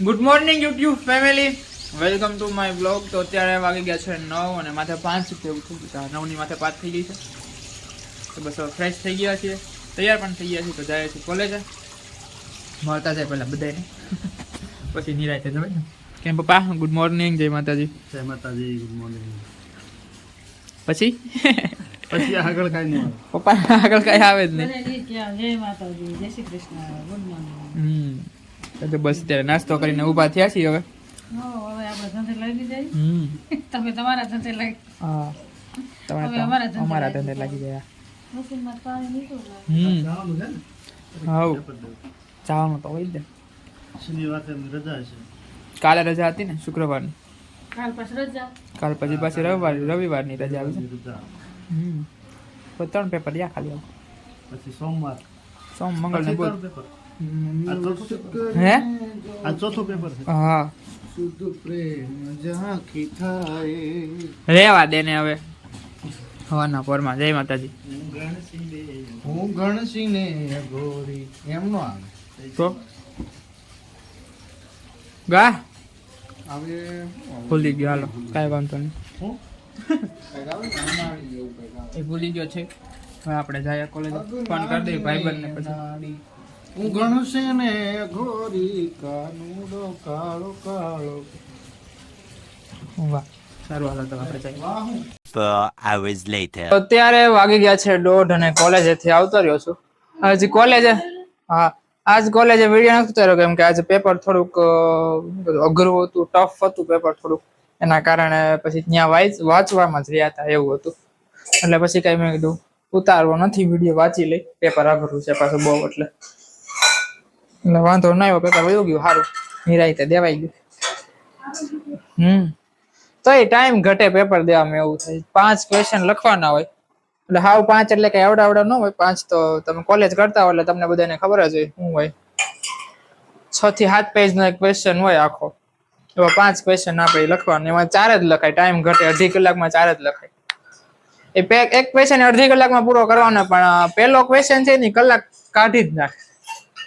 Good morning YouTube family welcome to my blog તો અત્યારે વાગી ગયા છે નવ અને માથે પાંચ જેવું થઈ ગયું નવની માથે પાંચ થઈ ગઈ છે. તો બસ ફ્રેશ થઈ ગયા છીએ. તૈયાર પણ થઈ ગયા છીએ. તો જાય છે કોલેજે મળતા જાય પહેલાં બધાને પછી નિરાય જવાય ને. કેમ પપ્પા? ગુડ મોર્નિંગ જય માતાજી. જય માતાજી ગુડ મોર્નિંગ પછી? પછી આગળ કાંઈ નહીં પપ્પા આગળ કાંઈ આવે જ નહીં. જય માતાજી જય Shri Krishna good morning hmm. તો બસ ત્યારે નાસ્તો કરીને ઊભા થયા છીએ હવે. હો હવે આપણે ધંધે લાગી જાય. હમ. તમે તમારા ધંધે લાગી હા. તમારે અમારા ધંધે અમારા લાગી ધંધે લાગી ગયા હમ. હાઉ જવાનું તો હોય જ રજા છે કાલે રજા હતી ને શુક્રવારની. કાલ પછી રજા. કાલ પછી પાછી રવિવાર રવિવારની રજા આવી છે. હમ. તો ત્રણ પેપર રહ્યા ખાલી હવે. પછી સોમવાર. સોમ મંગળ ને બુધ. હે? આ ચોથો પેપર છે. હા. શુદ્ધ પ્રેમ ઝાંખી થાય. રેવા દે ને હવે. હવાના પોરમાં. જય માતાજી. હું ગણસિંહ ને ગોરી. એમ નો આવે. તો? ગા? આવે. ભૂલી ગયો. હાલો. કાંઈ વાંધો નહીં. હું? એ ભૂલી ગયો છે. હવે આપણે જાય કોલેજ ફોન કરી દઈએ ભાઈબંધને પછી. હું ને ઘોરી કાનુડો કાળો કાળો. વાહ. અત્યારે વાગી ગયા છે દોઢ અને કોલેજેથી આવતો રહ્યો છું. હજી કોલેજે હા. આજ કોલેજે વીડિયો નથી ઉતાર્યો કેમ કે આજે પેપર થોડુંક અઘરું હતું ટફ હતું પેપર થોડુંક. એના કારણે પછી ત્યાં વાંચ વાંચવામાં જ રહ્યા હતા એવું હતું. એટલે પછી કઈ મેં કીધું ઉતારવો નથી વીડિયો વાંચી લઈ. પેપર અઘરું છે પાછું બહુ એટલે. એટલે વાંધો ના આવ્યો પેપર વયું ગયું સારું નિરાયતે દેવાઈ ગયું. હમ. તો એ ટાઈમ ઘટે પેપર દેવામાં એવું થાય. પાંચ ક્વેશ્ચન લખવાના હોય. એટલે હાવ પાંચ એટલે કઈ આવડા આવડા ન હોય. પાંચ તો તમે કોલેજ કરતા હોય એટલે તમને બધાને ખબર જ હોય શું હોય. છ થી સાત પેજ નો એક ક્વેશ્ચન હોય આખો. એવા પાંચ ક્વેશ્ચન આપણે લખવાના. એમાં ચાર જ લખાય. ટાઈમ ઘટે અઢી કલાકમાં ચાર જ લખાય. એ એક ક્વેશ્ચન અડધી કલાકમાં પૂરો કરવાનો, પણ પેલો ક્વેશ્ચન છે ને કલાક કાઢી જ નાખે.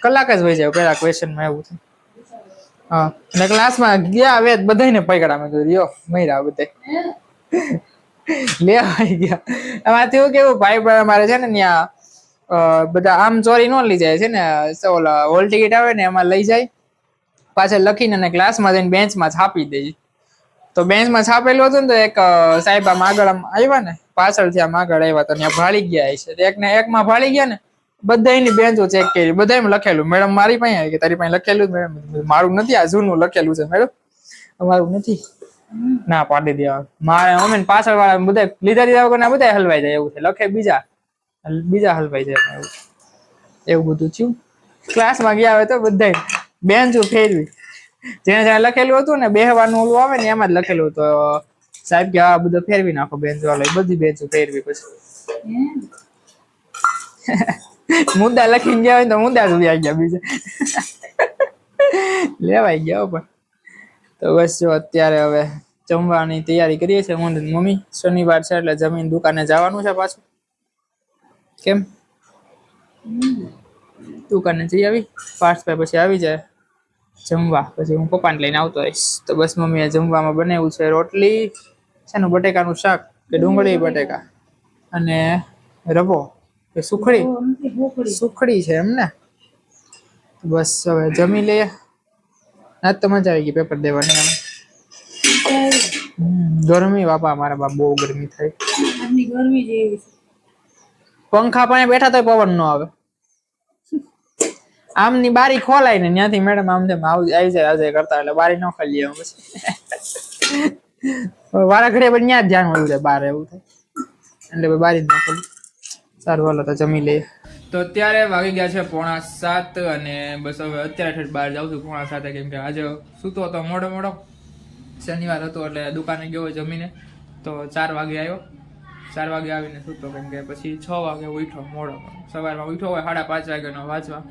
કલાક જ હોય જાય પેલા ક્વેશ્ચનમાં એવું છે હા, અને ક્લાસમાં ગયા હવે બધાને પકડા મેં કીધું મૈરા બધે લે આવી ગયા. એમાંથી એવું કેવું ભાઈ બહેન મારે છે ને ત્યાં બધા આમ ચોરી નો લઈ જાય છે ને ઓલા હોલ ટિકિટ આવે ને એમાં લઈ જાય. પાછળ લખીને અને ક્લાસમાં જઈને બેન્ચમાં છાપી દે. તો બેન્ચમાં છાપેલું હતું ને તો એક સાહેબ આમ આગળ આમ આવ્યા ને, પાછળથી આમ આગળ આવ્યા તો ત્યાં ભાળી ગયા છે. એકને એકમાં ભાળી ગયા ને બધાની બેન્ચો ચેક કરી બધામાં લખેલું. મેડમ, મારી પાસે કે તારી પાસે લખેલું મેડમ. મારું નથી, આ જૂનું લખેલું છે, મેડમ. અમારું નથી. ના પાડી દેવા મારે અમે પાછળ વાળા બધા લીધા લીધા વગર બધા હલવાઈ જાય એવું છે. લખે બીજા. બીજા હલવાઈ જાય એવું. એવું બધું થયું. ક્લાસમાં ગયા હોય તો બધા બેન્ચો ફેરવી. જેને જેને લખેલું હતું ને, બેહવાનું ઓલું આવે ને, એમાં જ લખેલું હતું. સાહેબ કે આ બધું ફેરવી નાખો બેન્ચ વાળો બધી બેન્ચો ફેરવી પછી. મુદ્દા લખીને ગયા હોય તો મુદ્દા સુધી આવી ગયા બીજા લેવાઈ ગયા પણ તો બસ જો અત્યારે હવે જમવાની તૈયારી કરીએ છીએ હું મમ્મી શનિવાર છે એટલે જમીન દુકાને જવાનું છે પાછું કેમ દુકાને જઈ આવી પાર્ટ પે પછી આવી જાય જમવા પછી હું પપ્પાને લઈને આવતો રહીશ તો બસ મમ્મીએ જમવામાં બનાવ્યું છે રોટલી શેનું બટેકાનું શાક કે ડુંગળી બટેકા અને રવો કે સુખડી સુખડી. છે એમ ને? બસ હવે જમી લઈએ. આજ તો મજા આવી ગઈ પેપર દેવાની એમ ગરમી બાપા મારા બાપ બહુ ગરમી થાય. ગરમી જેવી પંખા પાસે બેઠા તો પવન નો આવે. આમની બારી ખોલાય ને ત્યાંથી મેડમ આમ તેમ આવ- જાય આવી જાય કરતા એટલે બારી ન ખોલી આમ પછી હવે વારા ઘડીએ પણ ત્યાં જ ધ્યાન વયું જાય બાર એવું થાય. એટલે બારી જ ન ખોલી. સારું હાલો તો જમી લઈએ. તો અત્યારે વાગી ગયા છે પોણા સાત અને બસ હવે અત્યારે બહાર જાઉં છું પોણા સાતે કેમ કે આજે સૂતો હતો મોડો મોડો. શનિવાર હતો એટલે દુકાને ગયો જમીને. તો ચાર વાગે આવ્યો. ચાર વાગે આવીને સૂતો કેમ કે પછી છ વાગે ઉઠો મોડો સવારમાં ઉઠો હોય સાડા પાંચ વાગ્યાનો વાંચવા.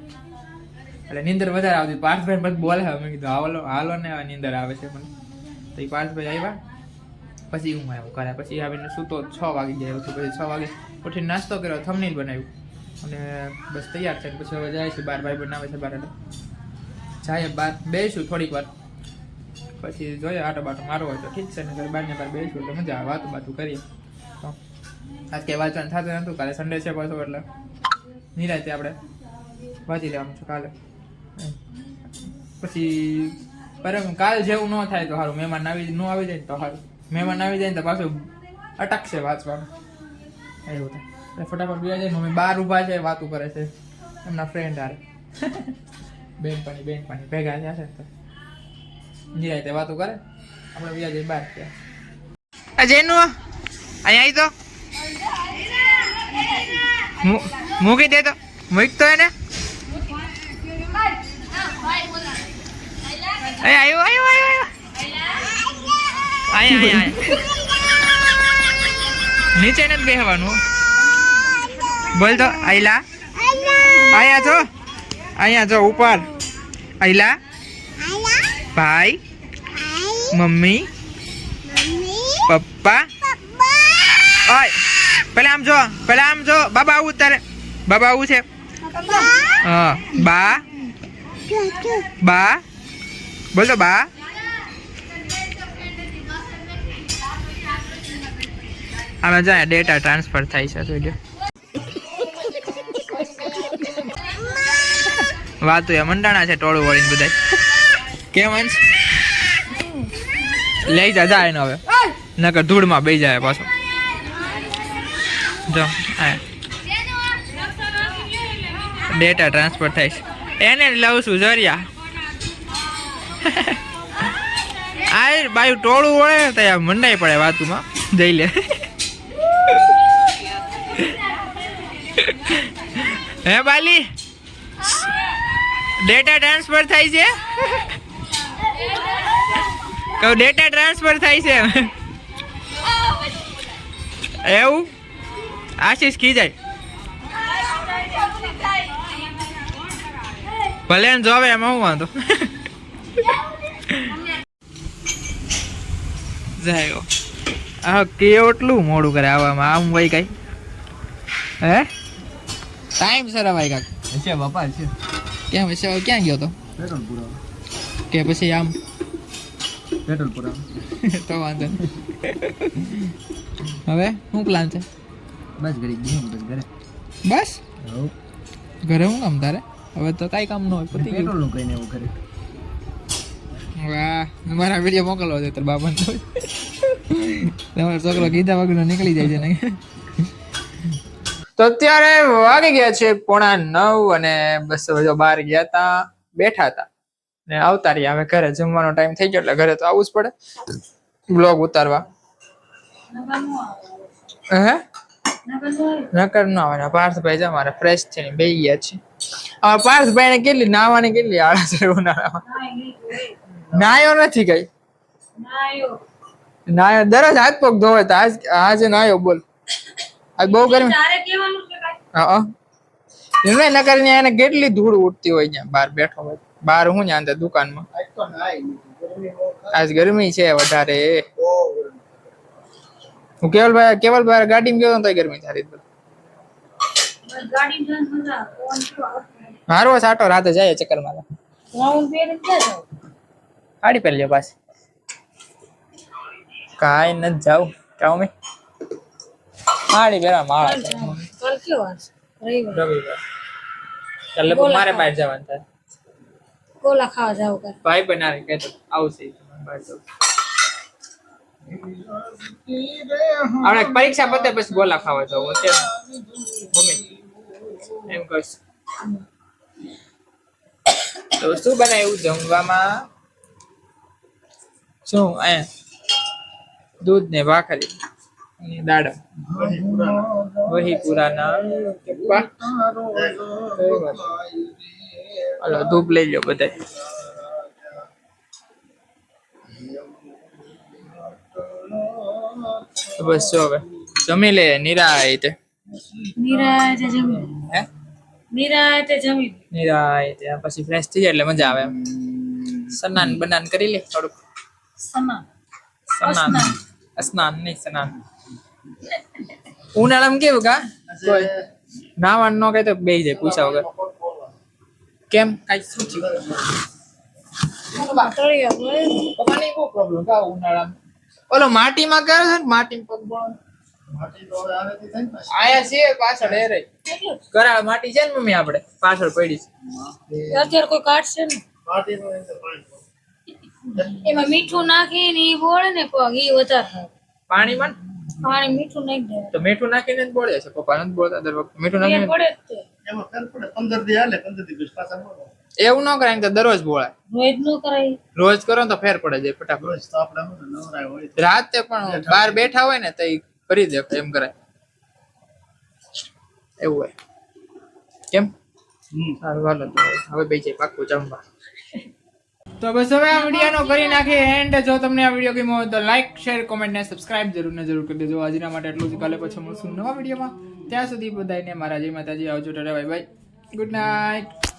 એટલે નીંદર વધારે આવતી. પાર્થભાઈ પછી બોલે મેં કીધું, હાલો હાલો ને નીંદર આવે છે મને. તો એ પાર્થભાઈ આવ્યા. પછી હું આવ્યો ઘરે. પછી આવીને સૂતો છ વાગી ગયો. પછી છ વાગે ઉઠીને નાસ્તો કર્યો થમનીલ બનાવ્યું. અને બસ તૈયાર છે. પછી હવે જાય છે બાર ભાઈ બનાવે છે બાર જાય બાર, બેસું થોડીક વાર. પછી જોઈએ આટો બાટો મારો હોય તો ઠીક છે ને બાર ને બાર બેસું એટલે મજા આવે, વાતું બાતું કરીએ. તો આજ કે વાંચવાનું થતું નતું, કાલે સન્ડે છે પાછો એટલે. નિરાતે આપણે વાંચી લેવાનું છે કાલે. પછી પર કાલ જેવું ન થાય તો સારું મહેમાન આવી ન આવી જાય તો સારું મહેમાન આવી જાય તો પાછું અટકશે વાંચવાનું. એવું થાય. ફટાફટ ગયા જાય. મમ્મી બહાર ઊભા છે, વાતું કરે છે. એમના ફ્રેન્ડ હારે. બેનપણી બેનપણી ભેગા થયા છે તો. નિરાયતે વાતો કરે. આપણે બીજા જઈએ બહાર ત્યાં. જેનું, અહીંયા આવી તો. મૂકી દે તો. મૂક તો એને. આવ્યો આવ્યો આવ્યો અહીંયા અહીંયા નીચે નથી બેસવાનું બોલ તો આઈલા અહીંયા છો? અહીંયા છો, ઉપર. આઈલા ભાઈ. મમ્મી. પપ્પા. ઓય, પેલા આમ જો, પેલા આમ જો. બાબા આવું તારે બાબા આવું છે. હા, બા. બા. બોલ તો, બા. આમાં જાય ડેટા ટ્રાન્સફર થાય છે, જોઈ વાતો એ મંડાણા છે, ટોળું વળીને બધા કેમ અંશ? લઈ જા જાય ને હવે. નકર ધૂળમાં બે જાય પાછો. જો ડેટા ટ્રાન્સફર થાય છે. એને લઉં છું, જરિયા. આ બાયું ટોળું વળે તો મંડાઈ પડે વાતુમાં. જઈ લે. હે, બાલી? ડેટા ટ્રાન્સફર થાય છે? કહું ડેટા ટ્રાન્સફર થાય છે? એવું? આશીષ કી જાય ભલે ને જોવે, એમાં હું વાંધો. જાય. આ કેટલું મોડું કરે આવવામાં આમ હોય કઈ? હે? ટાઈમ સર ભાઈ કાક છે, બાપા છે. કેમ હશે ક્યાં ગયો તો? પેટ્રોલ કે પછી આમ? પેટ્રોલ તો વાંધો હવે શું પ્લાન છે? બસ ઘરે ગયો બસ ઘરે. બસ? ઘરે હું કામ તારે? હવે તો કાંઈ કામ ન હોય પતી પેટ્રોલનું કઈને એવું કરે વાહ મારા વીડિયો મોકલવો છે તાર બાપાને તો. તમારો છોકરો કીધા વગરનો નીકળી જાય છે ને. તો અત્યારે વાગી ગયા છે પોણા નવ અને બસ જો બહાર ગયા તા બેઠા હતા ને આવતા રહ્યા હવે ઘરે જમવાનો ટાઈમ થઈ ગયો એટલે ઘરે તો આવવું જ પડે. બ્લોગ ઉતારવા. હે? નકર ના આવે પાર્થભાઈ છે અમારે ફ્રેશ છે ને બે ગયા છે. હવે પાર્થભાઈ ને કેટલી નાવાની કેટલી આળસ છે ઉનાળામાં? નાયો નથી કઈ. નાયો દરરોજ હાથ પગ ધોવે તો આજ આજે નાયો બોલ. આજ બહુ ગરમી. છે કાંઈ? હા એમને નકર ન્યા એને કેટલી ધૂળ ઉડતી હોય ત્યાં બહાર બેઠો હોય. બહાર હું ત્યાં અંદર દુકાનમાં? આજ ગરમી છે વધારે. હું કેવલભાઈ કેવલભાઈ ગાડીમાં ગયો તો ગરમી સારી. મારો સાટો રાતે જાય ચક્કર મારે રાઉન્ડ પેલી પાછી. કાંઈ નથી જાવ કાવ મેં. માળી બેરા માળા. કાલ કેવો વાર? રવિવાર. રવિવાર મારે બહાર જવાનું થાય કોલા ખાવા જાવ કર ભાઈ બનાવે કહેતો આવશે બહાર જવું. આપણે પરીક્ષા પતે પછી ગોલા ખાવા જાવ અત્યારે મમ્મી એમ કહીશ તો શું બનાવ્યું જમવામાં શું અહીંયા દૂધ ને ભાખરી અને દાડમ. વહી. પુરાના? હાલો ધૂપ લઈ લો બધા બસ જો હવે જમી લે નિરાયતે નિરાંતે જમી હે? નિરાંતે જમી નિરાયતે આ પછી ફ્રેશ થઈ જાય એટલે મજા આવે એમ. સ્નાન બનાન કરી લે થોડુંક? સ્નાન. સ્નાન. સ્નાન નહીં સ્નાન. ઉનાળામાં કેવું કા? કોઈ નાવાનું ન કઈ તો બેસી જાય પૂછા વગર. કેમ? કાંઈ શું થયું? બહુ ઓલો માટીમાં કરે છે માટી. આયા છે પાછળ એ રહી કરા માટી છે ને મમ્મી આપણે પાછળ પડી છે. અત્યારે કોઈ કાઢશે ને? એ એમાં મીઠું નાખીને એ બોળે ને પગ ઈ વધારે પાણીમાં? પાણી મીઠું નાખી દે તો મીઠું નાખીને જ બોળે છે? પપ્પા નથી બોલતા દર વખતે? મીઠું નાખીને બોળે જ તે. એમાં ફેર પડે પંદર દી હાલે પંદર દી પછી પાછા બોળે એવું ન કરાય તો દરરોજ બોળાય. રોજ ન કરાય. રોજ કરો ને તો ફેર પડે જાય ફટાફટ. રોજ તો આપણે નવરાય હોય રાતે પણ બહાર બેઠા હોય ને તો કરી દે એમ કરાય. એવું હોય. કેમ? હમ. સારું હાલો હવે બે જાય પાક્કું જમવા. તો બસ હવે આ વિડીયોનો કરી નાખીએ એન્ડ જો તમને આ વીડિયો ગમ્યો હોય તો લાઈક શેર કોમેન્ટ ને સબસ્ક્રાઇબ જરૂર ને જરૂર કરી દેજો. આજના માટે એટલું જ. કાલે પછી મળશું નવા વિડીયોમાં. ત્યાં સુધી બધાને મારા જય માતાજી. આવજો ટાટા બાય બાય ગુડ નાઇટ